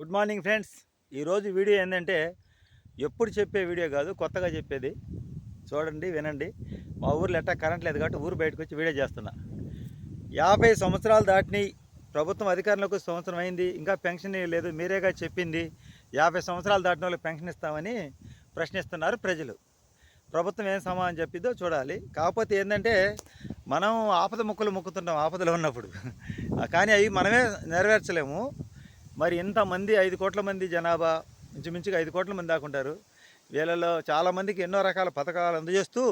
Good morning friends. ఈరోజు video ఏంటంటే ఎప్పుడు చెప్పే వీడియో కాదు కొత్తగా చెప్పేది. చూడండి వినండి. మా ఊర్లో ఎట్టా కరెంట్ లేదు కాబట్టి ఊరు బయటకు వచ్చి వీడియో చేస్తున్నా. యాభై సంవత్సరాలు దాటినాయి ప్రభుత్వం అధికారంలోకి సంవత్సరం అయింది ఇంకా పెన్షన్ లేదు మీరేగా చెప్పింది. యాభై సంవత్సరాలు దాటిన వాళ్ళకి పెన్షన్ ఇస్తామని ప్రశ్నిస్తున్నారు ప్రజలు. ప్రభుత్వం ఏం సమాధానం చెప్పిద్దో చూడాలి. కాకపోతే ఏంటంటే మనం ఆపద ముక్కలు ముక్కుతుంటాం ఆపదలో ఉన్నప్పుడు. కానీ అవి మనమే నెరవేర్చలేము. మరి ఇంతమంది ఐదు కోట్ల మంది జనాభా ఇంచుమించుగా ఐదు కోట్ల మంది దాకుంటారు వీళ్ళలో చాలామందికి ఎన్నో రకాల పథకాలు అందజేస్తూ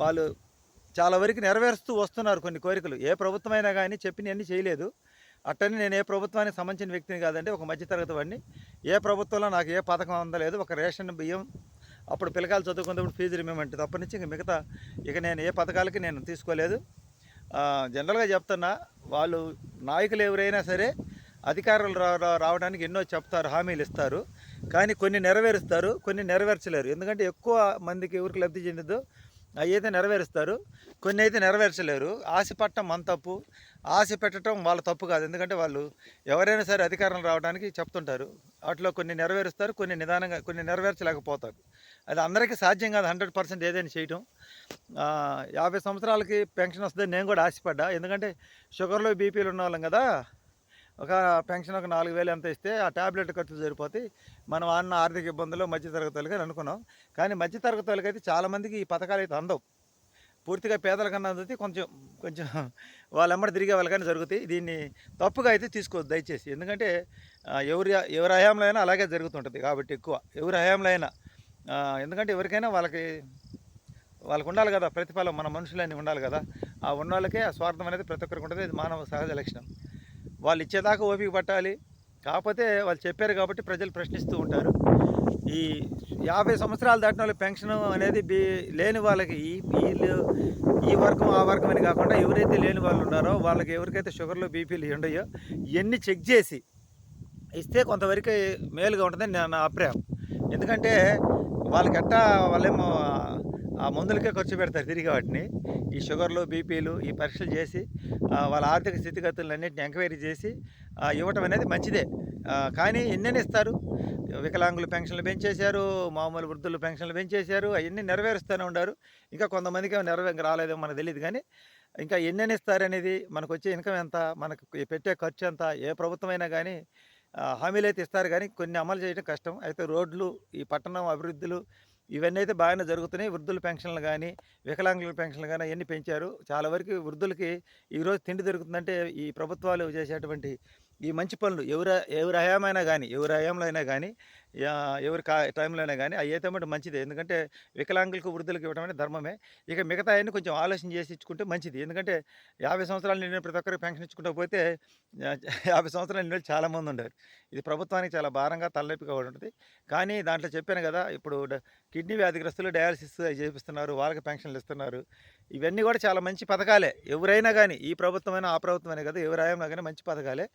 వాళ్ళు చాలా వరకు నెరవేరుస్తూ వస్తున్నారు కొన్ని కోరికలు. ఏ ప్రభుత్వమైనా కానీ చెప్పినవన్నీ చేయలేదు. అట్టని నేను ఏ ప్రభుత్వానికి సంబంధించిన వ్యక్తిని కాదండి ఒక మధ్యతరగతి వాడిని. ఏ ప్రభుత్వంలో నాకు ఏ పథకం అందలేదు ఒక రేషన్ బియ్యం అప్పుడు పిల్లకాయలు చదువుకున్నప్పుడు ఫీజు రిమేమెంట్ తప్పటి నుంచి ఇంక మిగతా ఇక నేను ఏ పథకాలకి నేను తీసుకోలేదు. జనరల్గా చెప్తున్నా వాళ్ళు నాయకులు ఎవరైనా సరే అధికారులు రా రావడానికి ఎన్నో చెప్తారు హామీలు ఇస్తారు. కానీ కొన్ని నెరవేరుస్తారు కొన్ని నెరవేర్చలేరు. ఎందుకంటే ఎక్కువ మందికి ఎవరికి లబ్ధి చెందదు అవి అయితే నెరవేరుస్తారు. కొన్ని అయితే నెరవేర్చలేరు. ఆశ పట్టడం మన తప్పు. ఆశ పెట్టడం వాళ్ళ తప్పు కాదు. ఎందుకంటే వాళ్ళు ఎవరైనా సరే అధికారం రావడానికి చెప్తుంటారు. వాటిలో కొన్ని నెరవేరుస్తారు కొన్ని నిదానంగా కొన్ని నెరవేర్చలేకపోతారు. అది అందరికీ సాధ్యం కాదు హండ్రెడ్ పర్సెంట్ ఏదైనా చేయటం. యాభై సంవత్సరాలకి పెన్షన్ వస్తుందని నేను కూడా ఆశపడ్డా. ఎందుకంటే షుగర్లో బీపీలు ఉన్న వాళ్ళం కదా. ఒక పెన్షన్ ఒక నాలుగు వేలు ఎంత ఇస్తే ఆ ట్యాబ్లెట్ ఖర్చు సరిపోతే మనం అన్న ఆర్థిక ఇబ్బందులు మధ్యతరగతి వాళ్ళకి అని అనుకున్నాం. కానీ మధ్యతరగతి వాళ్ళకి అయితే చాలామందికి ఈ పథకాలు అయితే అందవు. పూర్తిగా పేదల కన్నా అందుతుంది కొంచెం కొంచెం వాళ్ళెమ్మడి తిరిగే వాళ్ళకని జరుగుతాయి. దీన్ని తప్పుగా అయితే తీసుకోవద్దు దయచేసి. ఎందుకంటే ఎవరి ఎవరి హయాంలో అయినా అలాగే జరుగుతుంటుంది కాబట్టి ఎక్కువ. ఎవరి హయాంలో అయినా ఎందుకంటే ఎవరికైనా వాళ్ళకి వాళ్ళకు ఉండాలి కదా ప్రతిఫలం. మన మనుషులన్నీ ఉండాలి కదా. ఆ ఉన్న వాళ్ళకే ఆ స్వార్థం అనేది ప్రతి ఒక్కరికి ఉంటుంది. ఇది మానవ సహజ లక్షణం. వాళ్ళు ఇచ్చేదాకా ఓపిక పట్టాలి. కాకపోతే వాళ్ళు చెప్పారు కాబట్టి ప్రజలు ప్రశ్నిస్తూ ఉంటారు. ఈ యాభై సంవత్సరాలు దాటిన వాళ్ళు పెన్షన్ అనేది బీ లేని వాళ్ళకి ఈ వీళ్ళు ఈ వర్గం ఆ వర్గం అని కాకుండా ఎవరైతే లేని వాళ్ళు ఉన్నారో వాళ్ళకి ఎవరికైతే షుగర్లు బీపీలు ఉండయో ఇవన్నీ చెక్ చేసి ఇస్తే కొంతవరకు మేలుగా ఉంటుందని నా నా అభిప్రాయం. ఎందుకంటే వాళ్ళకి ఎట్టా వాళ్ళేమో ఆ మందులకే ఖర్చు పెడతారు తిరిగి వాటిని. ఈ షుగర్లు బీపీలు ఈ పరీక్షలు చేసి వాళ్ళ ఆర్థిక స్థితిగతులన్నింటిని ఎంక్వైరీ చేసి ఇవ్వటం అనేది మంచిదే. కానీ ఎన్నెన్ని ఇస్తారు? వికలాంగులు పెన్షన్లు పెంచేశారు మామూలు వృద్ధులు పెన్షన్లు పెంచేశారు అవన్నీ నెరవేరుస్తూనే ఉన్నారు. ఇంకా కొంతమందికి నెరవే రాలేదో మనకు తెలియదు కానీ ఇంకా ఎన్నెన్ని ఇస్తారనేది మనకు వచ్చే ఇన్కమ్ ఎంత మనకు పెట్టే ఖర్చు ఎంత ఏ ప్రభుత్వమైనా కానీ హామీలు అయితే ఇస్తారు కానీ కొన్ని అమలు చేయడం కష్టం. అయితే రోడ్లు ఈ పట్టణం అభివృద్ధులు ఇవన్నీ అయితే బాగానే జరుగుతున్నాయి. వృద్ధుల పెన్షన్లు కానీ వికలాంగుల పెన్షన్లు కానీ అవన్నీ పెంచారు. చాలా వరకు వృద్ధులకి ఈరోజు తిండి దొరుకుతుందంటే ఈ ప్రభుత్వాలు చేసేటువంటి ఈ మంచి పనులు ఎవరు ఎవరి హయామైనా కానీ ఎవరి హయాంలో అయినా కానీ ఎవరి కా టైంలో అయినా కానీ అవి అయితే మటు మంచిదే. ఎందుకంటే వికలాంగులకు వృద్ధులకు ఇవ్వడం అనేది ధర్మమే. ఇక మిగతా అన్ని కొంచెం ఆలోచన చేసి ఇచ్చుకుంటే మంచిది. ఎందుకంటే యాభై సంవత్సరాలు నిండిన ప్రతి ఒక్కరికి పెన్షన్ ఇచ్చుకుంటూ పోతే యాభై సంవత్సరాలు నిండి చాలామంది ఉన్నారు ఇది ప్రభుత్వానికి చాలా భారంగా తలనొప్పిగా ఉంటుంది. కానీ దాంట్లో చెప్పాను కదా ఇప్పుడు కిడ్నీ వ్యాధిగ్రస్తులు డయాలసిస్ అవి చేపిస్తున్నారు వాళ్ళకి పెన్షన్లు ఇస్తున్నారు. ఇవన్నీ కూడా చాలా మంచి పథకాలే. ఎవరైనా కానీ ఈ ప్రభుత్వమైనా ఆ ప్రభుత్వమైనా కదా ఎవరైనా కానీ మంచి పథకాలే.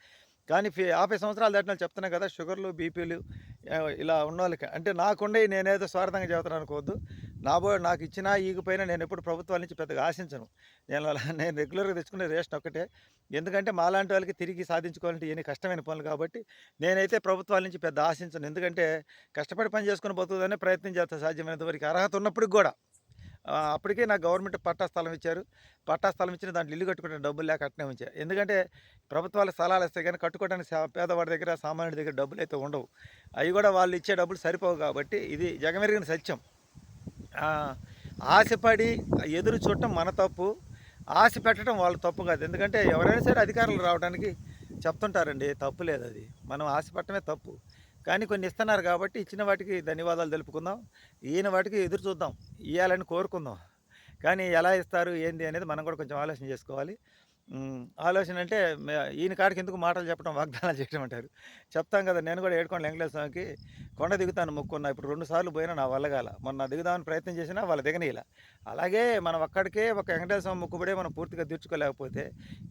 కానీ యాభై సంవత్సరాలు దాటిన వాళ్ళు చెప్తున్నా కదా షుగర్లు బీపీలు ఇలా ఉన్న వాళ్ళకి అంటే నాకుండే నేనేదో స్వార్థంగా చెబుతాను అనుకోవద్దు. నా బో నాకు ఇచ్చినా ఈగిపోయినా నేను ఎప్పుడు ప్రభుత్వాల నుంచి పెద్దగా ఆశించను. నేను అలా నేను రెగ్యులర్గా తెచ్చుకునే రేషన్ ఒక్కటే. ఎందుకంటే మాలాంటి వాళ్ళకి తిరిగి సాధించుకోవాలంటే ఇవన్నీ కష్టమైన పనులు కాబట్టి నేనైతే ప్రభుత్వాల నుంచి పెద్ద ఆశించను. ఎందుకంటే కష్టపడి పని చేసుకుని బతుకుదనే ప్రయత్నం చేస్తాను సాధ్యమైనంత వరకు అర్హత ఉన్నప్పటికి కూడా. అప్పటికే నాకు గవర్నమెంట్ పట్టా స్థలం ఇచ్చారు. పట్టా స్థలం ఇచ్చిన దాంట్లో ఇల్లు కట్టుకుంటే డబ్బులు లేక అట్నే ఉంచారు ఎందుకంటే ప్రభుత్వాలు స్థలాలు ఇస్తాయి కానీ కట్టుకోవడానికి పేదవాడి దగ్గర సామాన్యుడి దగ్గర డబ్బులు అయితే ఉండవు. అవి కూడా వాళ్ళు ఇచ్చే డబ్బులు సరిపోవు కాబట్టి ఇది జగమెరిగిన సత్యం. ఆశపడి ఎదురు చూడటం మన తప్పు. ఆశ పెట్టడం వాళ్ళ తప్పు కాదు. ఎందుకంటే ఎవరైనా సరే అధికారులు రావడానికి చెప్తుంటారండి తప్పు లేదు అది. మనం ఆశపట్టమే తప్పు. కానీ కొన్ని ఇస్తున్నారు కాబట్టి ఇచ్చిన వాటికి ధన్యవాదాలు తెలుపుకుందాం. ఈయన వాటికి ఎదురు చూద్దాం. ఇవ్వాలని కోరుకుందాం. కానీ ఎలా ఇస్తారు ఏంది అనేది మనం కూడా కొంచెం ఆలోచన చేసుకోవాలి. ఆలోచన అంటే మే- ఈయన కాడికి ఎందుకు మాటలు చెప్పడం వాగ్దానాలు చేయడం అంటారు. చెప్తాం కదా నేను కూడా ఏడుకోండి వెంకటేశ్వర స్వామికి కొండ దిగుతాను మొక్కున్నా ఇప్పుడు రెండు సార్లు పోయినా నా వల్ల గాలా మొన్న దిగుదామని ప్రయత్నం చేసినా వాళ్ళు దిగనీయాల. అలాగే మనం ఒక్కడికే ఒక వెంకటేశ్వర స్వామి మొక్కుబడే మనం పూర్తిగా తీర్చుకోలేకపోతే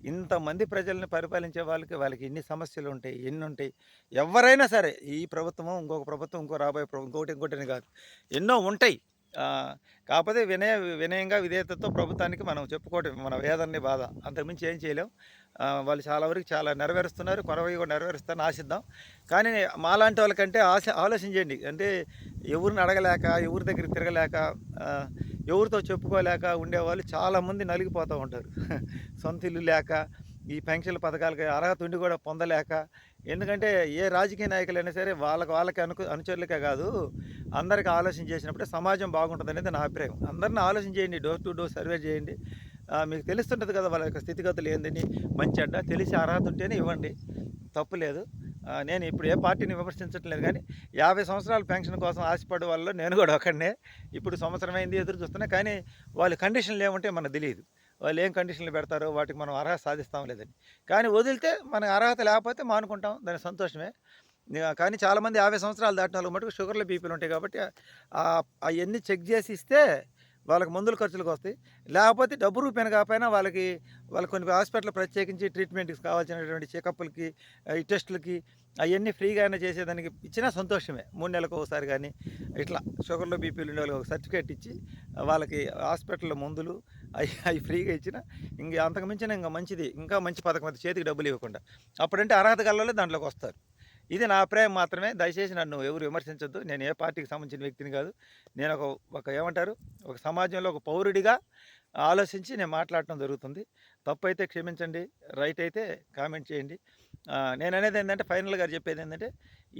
ఇంతమంది ప్రజల్ని పరిపాలించే వాళ్ళకి వాళ్ళకి ఎన్ని సమస్యలు ఉంటాయి ఎన్ని ఉంటాయి? ఎవరైనా సరే ఈ ప్రభుత్వం ఇంకొక ప్రభుత్వం ఇంకో రాబోయే ప్రభుత్వం ఇంకోటి ఇంకోటి కాదు. ఎన్నో ఉంటాయి. కాకపోతే వినయ వినయంగా విధేయతతో ప్రభుత్వానికి మనం చెప్పుకోవటం మన వేదన్ని బాధ. అంతకుమించి ఏం చేయలేం. వాళ్ళు చాలా వరకు చాలా నెరవేరుస్తున్నారు. కొనవై కూడా నెరవేరుస్తారని ఆశిద్దాం. కానీ మాలాంటి వాళ్ళకంటే ఆశ ఆలోచించండి అంటే ఎవరిని అడగలేక ఎవరి దగ్గర తిరగలేక ఎవరితో చెప్పుకోలేక ఉండేవాళ్ళు చాలామంది నలిగిపోతూ ఉంటారు. సొంత ఇల్లు లేక ఈ పెన్షన్ల పథకాలకి అర్హత ఉండి కూడా పొందలేక ఎందుకంటే ఏ రాజకీయ నాయకులైనా సరే వాళ్ళకి వాళ్ళకి అనుకు అనుచరులకే కాదు అందరికీ ఆలోచన చేసినప్పుడే సమాజం బాగుంటుంది అనేది నా అభిప్రాయం. అందరిని ఆలోచన చేయండి డోర్ టు డోర్ సర్వే చేయండి. మీకు తెలుస్తుంటుంది కదా వాళ్ళ యొక్క స్థితిగతులు ఏందని మంచి అడ్డ తెలిసి అర్హత ఉంటేనే ఇవ్వండి. తప్పు లేదు. నేను ఇప్పుడు ఏ పార్టీని విమర్శించట్లేదు కానీ యాభై సంవత్సరాల పెన్షన్ కోసం ఆశపడే వాళ్ళు నేను కూడా ఒకనే ఇప్పుడు సంవత్సరం అయింది ఎదురు చూస్తున్నా కానీ వాళ్ళ కండిషన్లు ఏముంటే మనకు తెలియదు. వాళ్ళు ఏం కండిషన్లు పెడతారో వాటికి మనం అర్హత సాధిస్తాం లేదని. కానీ వదిలితే మనకు అర్హత లేకపోతే మానుకుంటాం దాని సంతోషమే. కానీ చాలామంది యాభై సంవత్సరాలు దాటిన వాళ్ళకి మటుకు షుగర్లు బీపీలు ఉంటాయి కాబట్టి అవన్నీ చెక్ చేసి ఇస్తే వాళ్ళకి మందుల ఖర్చులకు వస్తాయి. లేకపోతే డబ్బు రూపాయన కాకపోయినా వాళ్ళకి వాళ్ళకి కొన్ని హాస్పిటల్ ప్రత్యేకించి ట్రీట్మెంట్కి కావాల్సినటువంటి చెకప్లకి ఈ టెస్టులకి అవన్నీ ఫ్రీగా అయినా చేసేదానికి ఇచ్చినా సంతోషమే. మూడు నెలలకు ఒకసారి కానీ ఇట్లా షుగర్లో బీపీలు ఉండే వాళ్ళకి ఒక సర్టిఫికేట్ ఇచ్చి వాళ్ళకి హాస్పిటల్లో మందులు అవి అవి ఫ్రీగా ఇచ్చిన ఇంక అంతకుమించిన ఇంకా మంచిది. ఇంకా మంచి పథకం అది చేతికి డబ్బులు ఇవ్వకుండా. అప్పుడంటే అర్హత కళ్ళలో దాంట్లోకి వస్తారు. ఇది నా అభిప్రాయం మాత్రమే. దయచేసి నన్ను ఎవరు విమర్శించొద్దు. నేను ఏ పార్టీకి సంబంధించిన వ్యక్తిని కాదు. నేను ఒక ఒక ఏమంటారు? ఒక సమాజంలో ఒక పౌరుడిగా ఆలోచించి నేను మాట్లాడటం జరుగుతుంది. తప్పు అయితే క్షమించండి. రైట్ అయితే కామెంట్ చేయండి. నేను అనేది ఏంటంటే ఫైనల్ గారు చెప్పేది ఏంటంటే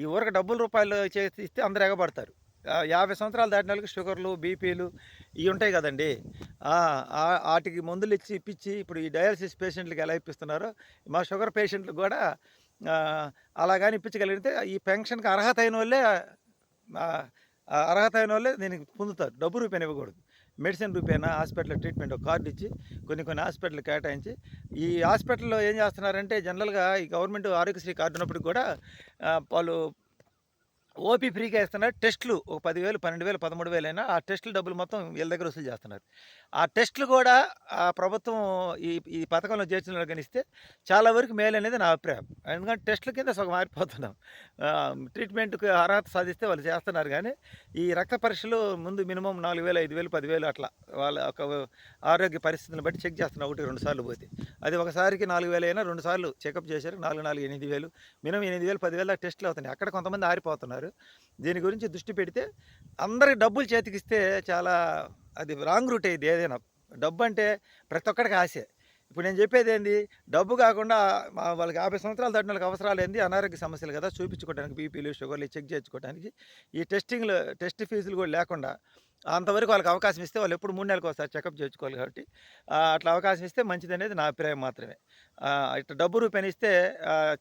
ఈ ఊరకు డబ్బుల రూపాయలు చేసి ఇస్తే అందరు ఎగబడతారు. యాభై సంవత్సరాలు దాటిన వాళ్ళకి షుగర్లు బీపీలు ఇవి ఉంటాయి కదండి. వాటికి మందులు ఇచ్చి ఇప్పించి ఇప్పుడు ఈ డయాలసిస్ పేషెంట్లకి ఎలా ఇప్పిస్తున్నారో మా షుగర్ పేషెంట్లకు కూడా అలాగని ఇప్పించగలిగితే ఈ పెన్షన్కి అర్హత అయిన వాళ్ళే అర్హత అయిన వాళ్ళే దీనికి పొందుతారు. డబ్బు రూపాయన ఇవ్వకూడదు. మెడిసిన్ రూపేనా హాస్పిటల్ ట్రీట్మెంట్ ఒక కార్డు ఇచ్చి కొన్ని కొన్ని హాస్పిటల్ కేటాయించి ఈ హాస్పిటల్లో ఏం చేస్తున్నారంటే జనరల్గా ఈ గవర్నమెంట్ ఆరోగ్యశ్రీ కార్డు ఉన్నప్పటికి కూడా వాళ్ళు ఓపీ ఫ్రీగా ఇస్తున్నారు. టెస్టులు ఒక పదివేలు పన్నెండు వేలు పదమూడు వేలు అయినా ఆ టెస్టులు డబ్బులు మొత్తం వీళ్ళ దగ్గర వసూలు చేస్తున్నారు. ఆ టెస్టులు కూడా ఆ ప్రభుత్వం ఈ ఈ పథకంలో చేర్చిన గణిస్తే చాలా వరకు మేలు అనేది నా అభిప్రాయం. ఎందుకంటే టెస్టుల కింద సగం మారిపోతున్నాం ట్రీట్మెంట్కు ట్రీట్మెంట్కి అర్హత సాధిస్తే వాళ్ళు చేస్తున్నారు కానీ ఈ రక్త పరీక్షలు ముందు మినిమం నాలుగు వేలు ఐదు వేలు పదివేలు అట్లా వాళ్ళ ఒక ఆరోగ్య పరిస్థితులను బట్టి చెక్ చేస్తున్నారు. ఒకటి రెండు సార్లు పోతే. అది ఒకసారికి నాలుగు వేలు అయినా రెండు సార్లు చెకప్ చేశారు. నాలుగు నాలుగు ఎనిమిది వేలు. మినిమం ఎనిమిది వేలు పదివేల టెస్టులు అవుతున్నాయి. అక్కడ కొంతమంది ఆరిపోతున్నారు. దీని గురించి దృష్టి పెడితే అందరికి డబ్బులు చేతికిస్తే చాలా అది రాంగ్ రూట్ అయ్యింది ఏదైనా. డబ్బు అంటే ప్రతి ఒక్కడికి ఆశే. ఇప్పుడు నేను చెప్పేది ఏంది? డబ్బు కాకుండా వాళ్ళకి యాభై సంవత్సరాలు దాటిన వాళ్ళకి అవసరాలు ఏంది? అనారోగ్య సమస్యలు కదా చూపించుకోవడానికి బీపీలు షుగర్లు చెక్ చేసుకోవడానికి ఈ టెస్టింగ్లు టెస్ట్ ఫీజులు కూడా లేకుండా అంతవరకు వాళ్ళకి అవకాశం ఇస్తే వాళ్ళు ఎప్పుడు మూడు నెలలకు ఒకసారి చెకప్ చేయించుకోవాలి కాబట్టి అట్లా అవకాశం ఇస్తే మంచిది అనేది నా అభిప్రాయం మాత్రమే. ఇట్లా డబ్బు రూపాయలు ఇస్తే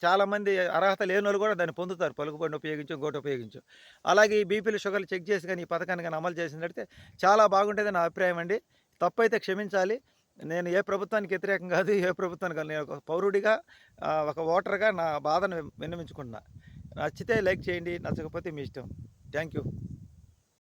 చాలామంది అర్హత లేని వాళ్ళు కూడా దాన్ని పొందుతారు. పలుకుబడిని ఉపయోగించు గోట ఉపయోగించు. అలాగే ఈ బీపీలు షుగర్లు చెక్ చేసి కానీ ఈ పథకాన్ని కానీ అమలు చేసినట్టే చాలా బాగుంటుంది నా అభిప్రాయం అండి. తప్పైతే క్షమించాలి. నేను ఏ ప్రభుత్వానికి వ్యతిరేకం కాదు ఏ ప్రభుత్వానికి కాదు. నేను ఒక పౌరుడిగా ఒక ఓటర్గా నా బాధను విన్నవించుకుంటున్నా. నచ్చితే లైక్ చేయండి. నచ్చకపోతే మీ ఇష్టం. Thank you.